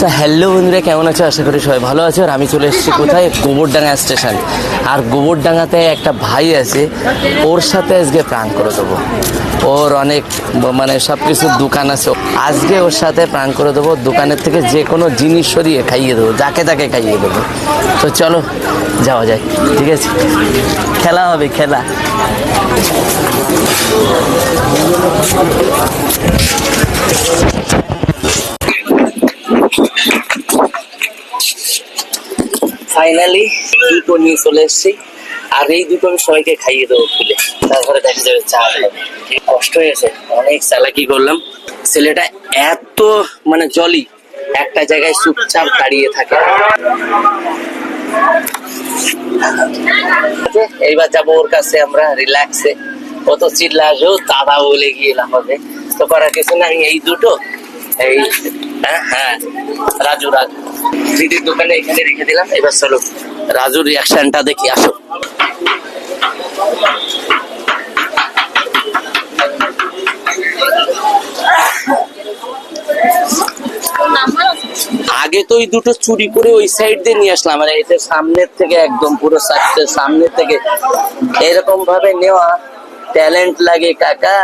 তো হ্যালো বন্ধুরা, কেমন আছো? আশা করি সবাই ভালো আছো। আর আমি চলে এসেছি কোথায়? গোবরডাঙ্গা স্টেশন আর গোবরডাঙ্গাতে একটা ভাই আছে, ওর সাথে আজকে প্রাণ করে দেবো। ওর অনেক মানে সব কিছুর দোকান আছে। আজকে ওর সাথে প্রাণ করে দেবো। দোকানের থেকে যে কোনো জিনিস সরিয়ে খাইয়ে দেবো, যাকে তাকে খাইয়ে দেবো। তো চলো, যাওয়া যায় ঠিক আছে? খেলা হবে, খেলা। ফাইনালি দুটো নিয়ে চলে এসেছি। আর এই দুটো আমি সবাইকে খাইয়ে দেবো খুলে। তারপরে দেখা যাবে চা কষ্ট হয়েছে। অনেক চালাকি করলাম। ছেলেটা এত মানে জলি একটা জায়গায় চুপচাপ দাঁড়িয়ে থাকে। এইবার যাব ওর কাছে আমরা রিল্যাক্সে কত চিল্লা আসবেও দাদা বলে গিয়ে লাভ হবে। তো করার কিছু না এই দুটো। এই হ্যাঁ হ্যাঁ। রাজু রাজু। দিদির দোকানে এখানে রেখে দিলাম। এবার চলো, রাজুর রিয়াকশনটা দেখি, আসো। আগে তো ওই দুটো চুরি করে ওই সাইড দিয়ে নিয়ে আসলাম মানে এটা সামনের থেকে একদম পুরো সামনের থেকে এরকম ভাবে নেওয়া ট্যালেন্ট লাগে কাকা।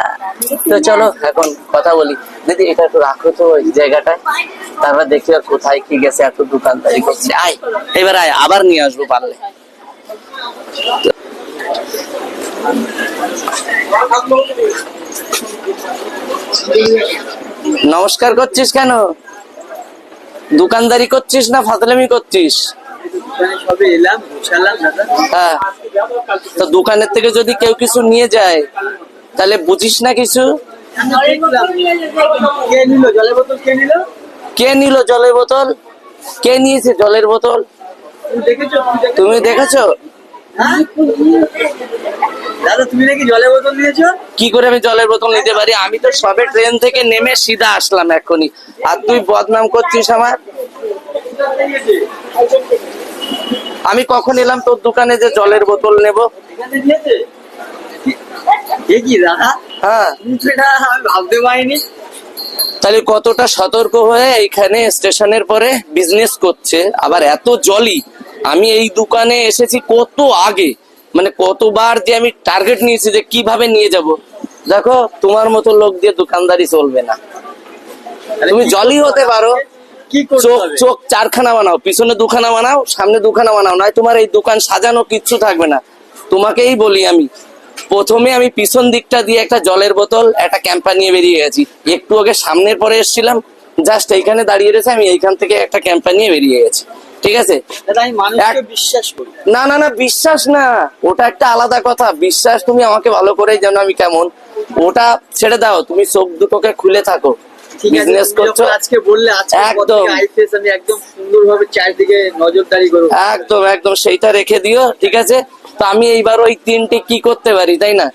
তো চলো, এখন কথা বলি। দিদি, এটা একটু রাখো তো ওই জায়গাটায় তারপর দেখি আর কোথায় কি গেছে এত দোকানদারি করছে আয়, এবার আয়, আবার নিয়ে আসব পারলে। নমস্কার করছিস কেন? দোকানদারি করছিস না ফাতলামি করছিস? সবে এলাম গুছালাম দাদা। হ্যাঁ তো দোকানের থেকে যদি কেউ কিছু নিয়ে যায় তাহলে বুঝিস না কিছু? কে নিল? জলের বোতল কে নিল? কে নিল জলের বোতল? কে নিয়েছে জলের বোতল? তুমি দেখেছ? হ্যাঁ? দাদা তুমি নাকি জলের বোতল নিয়েছো? কি করে আমি জলের বোতল নিতে পারি? আমি তো সবে ট্রেন থেকে নেমে সিধা আসলাম এখনই আর তুই বদনাম করছিস আমার? আমি কখন এলাম তোর দোকানে যে জলের বোতল নেব? হ্যাঁ। ভাবতে পারিনি। তাহলে কতটা সতর্ক হয়ে এইখানে স্টেশনের পরে বিজনেস করছে? আবার এত জলি আমি এই দোকানে এসেছি কত আগে? মানে কতবার যে আমি টার্গেট নিয়েছি যে কীভাবে নিয়ে যাব? দেখো তোমার মতো লোক দিয়ে দোকানদারি চলবে না। তুমি জলই হতে পারো। চোখ চোখ চারখানা বানাও পিছনে দুখানা বানাও সামনে দুখানা বানাও নয় তোমার এই দোকান সাজানো কিচ্ছু থাকবে না। তোমাকেই বলি আমি প্রথমে আমি পিছন দিকটা দিয়ে একটা জলের বোতল একটা ক্যাম্পা নিয়ে বেরিয়ে গেছি। একটু আগে সামনের পরে এসেছিলাম জাস্ট এইখানে দাঁড়িয়ে রয়েছে আমি এইখান থেকে একটা ক্যাম্পা নিয়ে বেরিয়ে গেছি। ঠিক আছে? না না না বিশ্বাস না ওটা একটা আলাদা কথা। বিশ্বাস তুমি আমাকে ভালো করেই জানো আমি কেমন। ওটা ছেড়ে দাও তুমি চোখ দুটোকে খুলে থাকো। বিজনেস করছ? আজকে বললে আজকে একদম। আইপিএস আমি একদম সুন্দরভাবে চারদিকে নজরদারি করব। একদম একদম সেইটা রেখে দিও ঠিক আছে? তো আমি এইবার ওই তিনটে কি করতে পারি তাই না?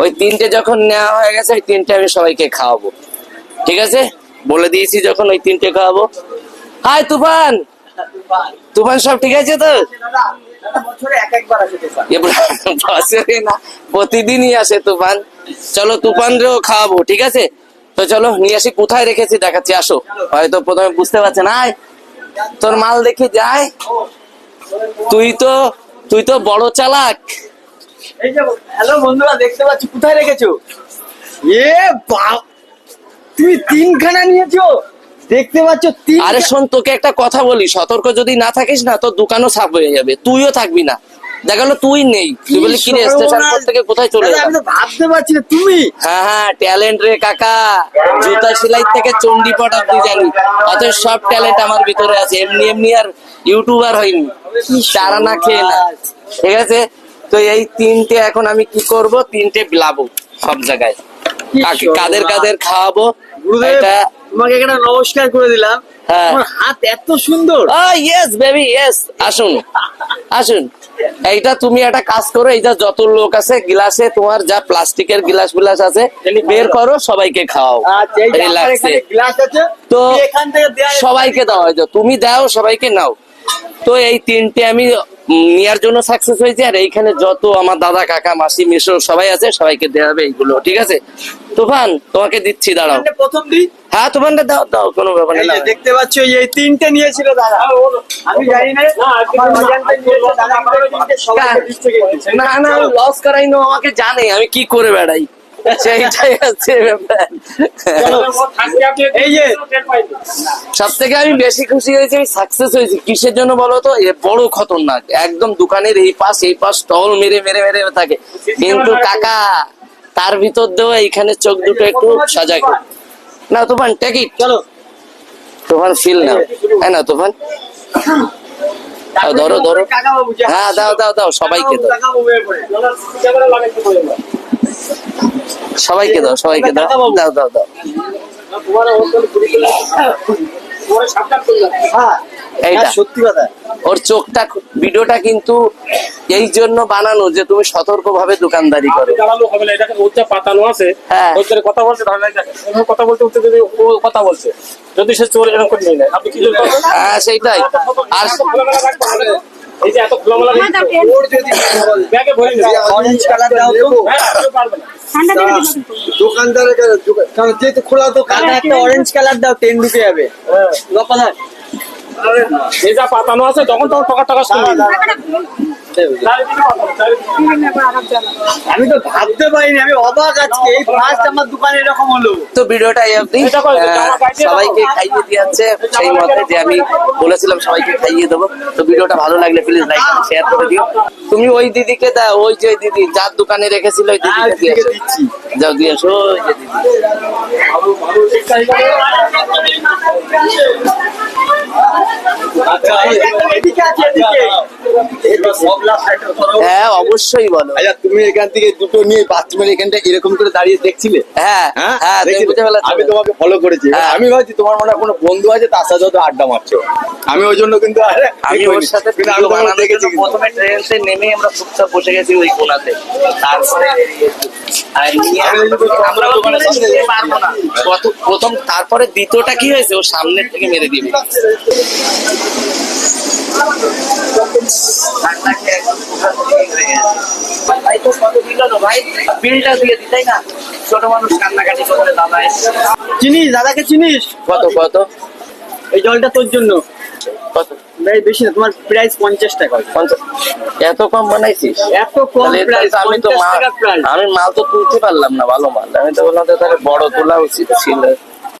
ওই তিনটে যখন নেওয়া হয়ে গেছে ওই তিনটে আমি সবাইকে খাওয়াবো। ঠিক আছে? বলে দিয়েছি যখন ওই তিনটে খাওয়াবো। হাই তুফান! তুফান সব ঠিক আছে তো? প্রতিদিনই আসে তুফান। চলো তুফান রেও খাওয়াবো ঠিক আছে? তো চলো নিয়ে আসি কোথায় রেখেছি দেখাচ্ছি আসো। হয়তো প্রথমে বুঝতে পারছে না তোর মাল দেখে যায় তুই তো তুই তো বড় চালাক। এই যে হ্যালো বন্ধুরা দেখতে পাচ্ছ কোথায় রেখেছো? এ বাপ তুমি তিনখানা নিয়েছো। দেখতে পাচ্ছ তিন আরে শোন তোকে একটা কথা বলি সতর্ক যদি না থাকিস না তোর দোকানও সাফ হয়ে যাবে। তুইও থাকবি না। দেখাল তুই নেই। তুই বলি কি রে স্টেশন থেকে কোথায় চলে যাবে আমি তো ভাবতে পারছি না তুমি? হ্যাঁ হ্যাঁ ট্যালেন্ট রে কাকা। জুতা সেলাই থেকে চণ্ডীপট অব্দি জানি। অতএব সব ট্যালেন্ট আমার ভিতরে আছে। এমনি এমনি আর ইউটিউবার হয়নি। চারা না খেয়ে না। ঠিক আছে? তো এই তিনটে এখন আমি কি করব? তিনটে বিলাবো সব জায়গায়। কাদের কাদের খাওয়াবো? গুরুদেব তোমাকে একটা নমস্কার করে দিলাম। হাত এত সুন্দর। ইয়েস বেবি ইয়েস আসুন। আসুন। এইটা তুমি একটা কাজ করো এইটা যত লোক আছে গিলাসে তোমার যা প্লাস্টিকের গিলাস গুলাস আছে বের করো। সবাইকে খাওয়াও। আচ্ছা তো সবাইকে দাও তুমি দাও সবাইকে নাও। তো এই তিনটে আমি নেওয়ার জন্য সাকসেস হয়েছে আর এইখানে যত আমার দাদা কাকা মাসি মেশো সবাই আছে সবাইকে দেওয়া হবে এইগুলো ঠিক আছে? তুফান তোমাকে দিচ্ছি দাঁড়াও। প্রথম দিই? হ্যাঁ তুফানটা দাও দাও কোনো ব্যাপার না। দেখতে পাচ্ছ এই তিনটে নিয়েছিল দাদা। আমি জানি না। না না। লস করাই না আমাকে জানে আমি কি করে বেড়াই? সেইটাই হচ্ছে ব্যাপার। এই যে সব থেকে আমি বেশি খুশি হয়েছি আমি সাকসেস হয়েছি। কিসের জন্য বলো তো? এ বড় খতরনাক। একদম দোকানের এই পাশ এই পাশ টল মেরে মেরে মেরে থাকে। কিন্তু কাকা তার ভিতর দিয়েও এইখানে চোখ দুটো একটু সাজা না তুফান টেকিট চলো। তোফান ফিল নাও। হ্যাঁ না তোফান? ধরো ধরো। হ্যাঁ দাও দাও দাও সবাইকে দাও। সবাইকে দাও সবাইকে দাও। দাও দাও দাও হ্যাঁ এইটা। হ্যাঁ, সত্যি কথা। ওর চোখটা ভিডিওটা কিন্তু এই জন্য বানানো যে তুমি সতর্ক ভাবে দোকানদারি করো। হবে না এটাকে উচ্চা পাতানো আছে হ্যাঁ। কথা বলছে কথা বলতে বলতে যদি ও কথা বলছে যদি সে চোর এরকম আপনি কি হ্যাঁ সেইটাই। আর এত খোলামেলা রাখবেন না। এই যে এত খোলামেলা রাখবেন, ওর যদি ব্যাগে ভরে অরেঞ্জ কালার দাও তো। হ্যাঁ, দোকানদারের কারণ যেহেতু খোলা তো কাকা একটা অরেঞ্জ কালার দাও টেন ঢুকে যাবে হ্যাঁ। গপালার যা পাতানো আছে তখন তখন টাকা টাকা আমি তো ভাবতে পারিনি আমি অবাক আজকে। এই ফার্স্ট আমার দোকানে এরকম হলো। তো ভিডিওটা এই অবধি। দিয়ে। সবাইকে খাইয়ে দিয়েছে। সেই মতে যে আমি বলেছিলাম সবাইকে খাইয়ে দেবো। তো ভিডিওটা ভালো লাগলে প্লিজ লাইক শেয়ার করে দিও। তুমি ওই দিদিকে দাও ওই যে দিদি যার দোকানে রেখেছিল ওই হ্যাঁ, দিদিকে দিয়ে দিদিকে দিচ্ছি। যাও দিয়ে আসো ওই যে দিদি। আচ্ছা এদিকে আছে এদিকে। হ্যাঁ অবশ্যই বলো। আচ্ছা তুমি এখান থেকে দুটো নিয়ে বাথরুমের এখানটা এরকম করে দাঁড়িয়ে দেখছিলে? হ্যাঁ হ্যাঁ? হ্যাঁ আমি তোমাকে ফলো করেছি। হ্যাঁ। আমি ভাবছি তোমার মনে কোনো বন্ধু আছে তার সাথে হয়তো আড্ডা মারছো। আমি ওই জন্য কিন্তু আমি ওর সাথে। প্রথমে ট্রেনতে নেমে আমরা চুপচাপ বসে গেছি ওই কোনাতে। তারপরে বেরিয়েছি। আর নিয়ে আমরা ওখানে বসতে পারব না। প্রথম- তারপরে দ্বিতীয়টা কি হয়েছে? ও সামনের থেকে মেরে দিবে। দিয়ে চিনিস দাদাকে চিনিস? কত কত? এই জলটা তোর জন্য। কত? ভাই বেশি না তোমার প্রাইস পঞ্চাশ টাকা। পঞ্চাশ। এত কম বানাইছিস? এত কম প্রাইস আমি তো মাল আমি মাল তো তুলতে পারলাম না ভালো মাল। আমি তো বললাম তাহলে বড় তোলা উচিত ছিল।